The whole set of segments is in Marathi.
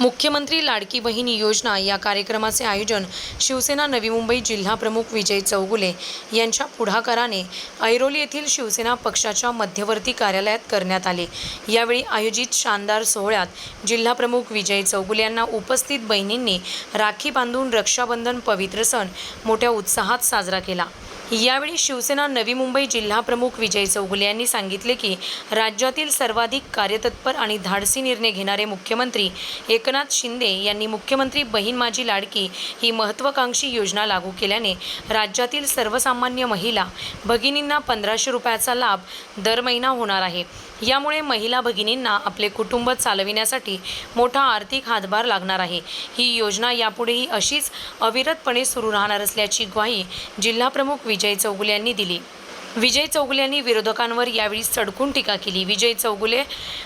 मुख्यमंत्री लाडकी बहीण योजना या कार्यक्रमाचे आयोजन शिवसेना नवी मुंबई जिल्हा प्रमुख विजय चौगुले यांच्या पुढाकाराने ऐरोली येथील शिवसेना पक्षाच्या मध्यवर्ती कार्यालयात करण्यात आले. यावेळी आयोजित शानदार सोहळ्यात जिल्हाप्रमुख विजय चौगुले यांना उपस्थित बहिणींनी राखी बांधून रक्षाबंधन पवित्र सण मोठ्या उत्साहात साजरा केला. यावेळी शिवसेना नवी मुंबई जिल्हा प्रमुख विजय चौगुले यांनी सांगितले की राज्यातील सर्वाधिक कार्यतत्पर आणि धाडसी निर्णय घेणारे मुख्यमंत्री एकनाथ शिंदे यांनी मुख्यमंत्री बहीण माझी लाडकी ही महत्त्वाकांक्षी योजना लागू केल्याने राज्यातील सर्वसामान्य महिला भगिनींना पंधराशे रुपयाचा लाभ दर महिना होणार आहे. यामुळे महिला भगिनींना आपले कुटुंब चालविण्यासाठी मोठा आर्थिक हातभार लागणार आहे. ही योजना यापुढेही अशीच अविरतपणे सुरू राहणार असल्याची ग्वाही जिल्हाप्रमुख विजय चौगुले यांनी दिली. विजय चौगुले यांनी विरोधकांवर यावेळी सडकून टीका केली. विजय चौगुले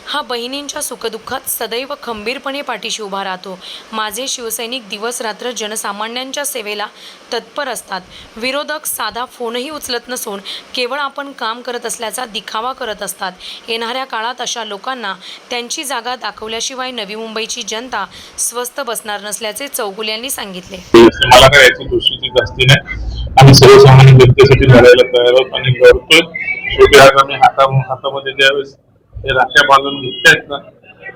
हा बहिणींच्या सुखदुःखात सदैव खंबीरपणे पाठीशी उभा राहतो. माझे शिवसैनिक दिवस रात्र जनसामान्यांच्या सेवेला तत्पर असतात. विरोधक साधा फोनही उचलत नसून केवळ आपण काम करत असल्याचा दिखावा करत असतात. येणाऱ्या काळात अशा लोकांना त्यांची जागा दाखवल्याशिवाय नवी मुंबईची जनता स्वस्त बसणार नसल्याचे चौगुले यांनी सांगितले. मला काय गोष्टीची जास्ती नाही. आम्ही सर्वसामान्य जनतेसाठी लढायला तयार आहोत आणि करतोय शेवटी आज आम्ही हाता हातामध्ये ज्यावेळेस हे राख्या बांधून घेतल्या आहेत ना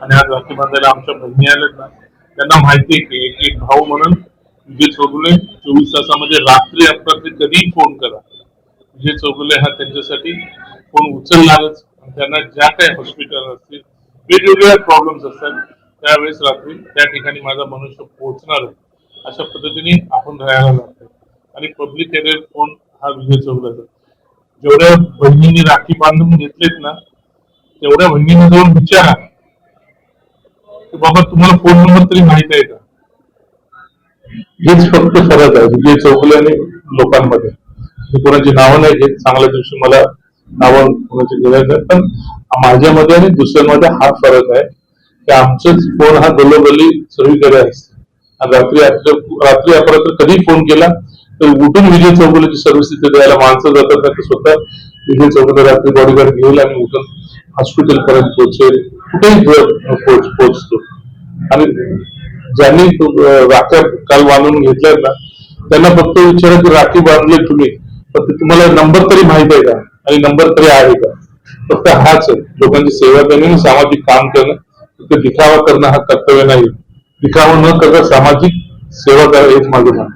आणि आज राखी बांधायला आमच्या बहिणी आल्यात ना त्यांना माहिती आहे की एक एक भाऊ म्हणून विजय चौगुले चोवीस तासामध्ये रात्री अपरात्री कधीही फोन करा. विजय चौगुले हा त्यांच्यासाठी फोन उचलणारच. त्यांना ज्या काही हॉस्पिटल असतील वेगवेगळ्या प्रॉब्लेम्स असतात त्यावेळेस रात्री त्या ठिकाणी माझा मनुष्य पोहोचणार अशा पद्धतीने आपण राहायला लागतो आणि पब्लिक कॅरियर फोन हा विजय चौगुलेचा. जेवढ्या बहिणींनी राखी बांधून घेतलेत ना तेवढ्या बहिणींनी जाऊन विचारा की बाबा तुम्हाला फोन नंबर तरी माहीत आहे का? हेच फक्त फरक आहे विजय चौकल्याने लोकांमध्ये. मी कोणाची नावं नाही घेत चांगल्या दिवशी मला नावं कोणाची गरज नाही पण माझ्यामध्ये आणि दुसऱ्यांमध्ये हा फरक आहे की आमचंच फोन हा गलोगली सगळीकडे असते. रात्री आपलं- रात्री अपरात्र कधी फोन केला तर उठून विजय चौगुलेची सर्व्हिस तिथे द्यायला माणसं जातात ना स्वतः विजय चौगुले रात्री बॉडीगार्ड घेईल आणि उठून हॉस्पिटल पर्यंत पोहोचेल. कुठेही ज- पोहोचतो. आणि ज्यांनी राख्या काल बांधून घेतल्या ना त्यांना फक्त विचारा की राखी बांधले तुम्ही फक्त ते तुम्हाला नंबर तरी माहीत आहे का? आणि नंबर तरी आहे का? फक्त हाच लोकांची सेवा करणे आणि सामाजिक काम करणं फक्त दिखावा करणं हा कर्तव्य नाही. दिखावा न करता सामाजिक सेवा करा हेच माझं म्हणणं